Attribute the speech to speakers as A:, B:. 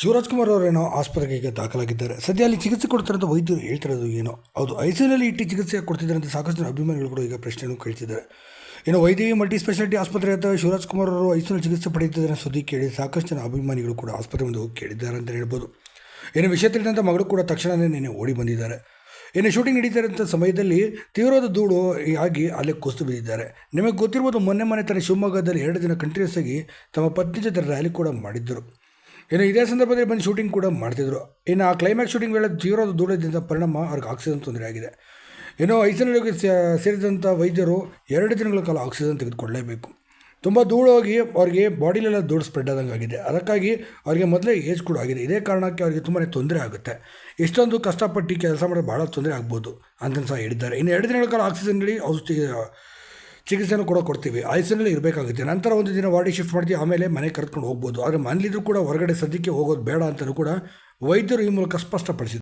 A: ಶಿವರಾಜ್ ಕುಮಾರ್ ಅವರೇನೋ ಆಸ್ಪತ್ರೆಗೆ ಈಗ ದಾಖಲಾಗಿದ್ದಾರೆ. ಸದ್ಯ ಅಲ್ಲಿ ಚಿಕಿತ್ಸೆ ಅಂತ ವೈದ್ಯರು ಹೇಳ್ತಿರೋದು ಏನೋ? ಹೌದು, ಐಸಿಯುನಲ್ಲಿ ಇಟ್ಟು ಚಿಕಿತ್ಸೆ ಕೊಡ್ತಿದ್ದಾರೆ ಅಂತ ಸಾಕಷ್ಟು ಅಭಿಮಾನಿಗಳು ಕೂಡ ಈಗ ಪ್ರಶ್ನೆಯನ್ನು ಕೇಳ್ತಿದ್ದಾರೆ. ಇನ್ನು ವೈದ್ಯಕೀಯ ಮಲ್ಟಿ ಸ್ಪೆಷಾಲಿಟಿ ಆಸ್ಪತ್ರೆ ಅಥವಾ ಶಿವರಾಜ್ ಕುಮಾರ್ ಅವರು ಐಸಿಯುನಲ್ಲಿ ಚಿಕಿತ್ಸೆ ಪಡೆಯುತ್ತಿದ್ದಾರೆ ಸುದ್ದಿ ಕೇಳಿ ಸಾಕಷ್ಟು ಜನ ಅಭಿಮಾನಿಗಳು ಕೂಡ ಆಸ್ಪತ್ರೆ ಮುಂದೆ ಹೋಗಿ ಕೇಳಿದ್ದಾರೆ ಅಂತ ಹೇಳ್ಬೋದು. ಇನ್ನು ವಿಷಯ ತಿಳಿದಂಥ ಮಗಳು ಕೂಡ ತಕ್ಷಣವೇ ನಿನ್ನೆ ಓಡಿ ಬಂದಿದ್ದಾರೆ. ಇನ್ನು ಶೂಟಿಂಗ್ ನಡೀತಿರೋಂಥ ಸಮಯದಲ್ಲಿ ತೀವ್ರವಾದ ಧೂಳು ಆಗಿ ಅಲ್ಲೇ ಕುಸಿದು ಬಿದ್ದಿದ್ದಾರೆ. ನಿಮಗೆ ಗೊತ್ತಿರ್ಬೋದು ಮೊನ್ನೆ ಮೊನ್ನೆ ತಾನೇ ಶಿವಮೊಗ್ಗದಲ್ಲಿ ಎರಡು ದಿನ ಕಂಟಿನ್ಯೂಸ್ ಆಗಿ ತಮ್ಮ ಪತ್ನಿ ಜೊತೆ ರ್ಯಾಲಿ ಕೂಡ ಮಾಡಿದ್ದರು. ಇನ್ನು ಇದೇ ಸಂದರ್ಭದಲ್ಲಿ ಬಂದು ಶೂಟಿಂಗ್ ಕೂಡ ಮಾಡ್ತಿದ್ರು. ಇನ್ನು ಆ ಕ್ಲೈಮ್ಯಾಕ್ಸ್ ಶೂಟಿಂಗ್ ವೇಳೆ ತೀವ್ರದ ದೂರದಿಂದ ಪರಿಣಾಮ ಅವ್ರಿಗೆ ಆಕ್ಸಿಜನ್ ತೊಂದರೆ ಆಗಿದೆ. ಇನ್ನು ಐಸಿಯುನಲ್ಲಿ ಸೇರಿದಂಥ ವೈದ್ಯರು ಎರಡು ದಿನಗಳ ಕಾಲ ಆಕ್ಸಿಜನ್ ತೆಗೆದುಕೊಳ್ಳಲೇಬೇಕು. ತುಂಬ ಹೋಗಿ ಅವ್ರಿಗೆ ಬಾಡಿಲೆಲ್ಲ ಧೂಳು ಸ್ಪ್ರೆಡ್ ಆದಂಗೆ ಆಗಿದೆ. ಅದಕ್ಕಾಗಿ ಅವರಿಗೆ ಮೊದಲೇ ಏಜ್ ಕೂಡ ಆಗಿದೆ. ಇದೇ ಕಾರಣಕ್ಕೆ ಅವರಿಗೆ ತುಂಬಾ ತೊಂದರೆ ಆಗುತ್ತೆ. ಎಷ್ಟೊಂದು ಕಷ್ಟಪಟ್ಟು ಕೆಲಸ ಮಾಡೋದು ಭಾಳ ತೊಂದರೆ ಆಗ್ಬೋದು ಅಂತ ಸಹ ಹೇಳಿದ್ದಾರೆ. ಇನ್ನು ಎರಡು ದಿನಗಳ ಕಾಲ ಆಕ್ಸಿಜನ್ ನೀಡಿ ಔಷಧಿ ಚಿಕಿತ್ಸೆಯನ್ನು ಕೂಡ ಕೊಡ್ತೀವಿ. ಐಸಿನಲ್ಲಿ ಇರಬೇಕಾಗುತ್ತೆ. ನಂತರ ಒಂದು ದಿನ ವಾರ್ಡಿಗೆ ಶಿಫ್ಟ್ ಮಾಡ್ತೀವಿ. ಆಮೇಲೆ ಮನೆ ಕರ್ಕೊಂಡು ಹೋಗ್ಬೋದು. ಆದರೆ ಮನೇಲಿದ್ರು ಕೂಡ ಹೊರಗಡೆ ಸದ್ಯಕ್ಕೆ ಹೋಗೋದು ಬೇಡ ಅಂತಲೂ ಕೂಡ ವೈದ್ಯರು ಈ ಮೂಲಕ ಸ್ಪಷ್ಟಪಡಿಸಿದ್ದಾರೆ.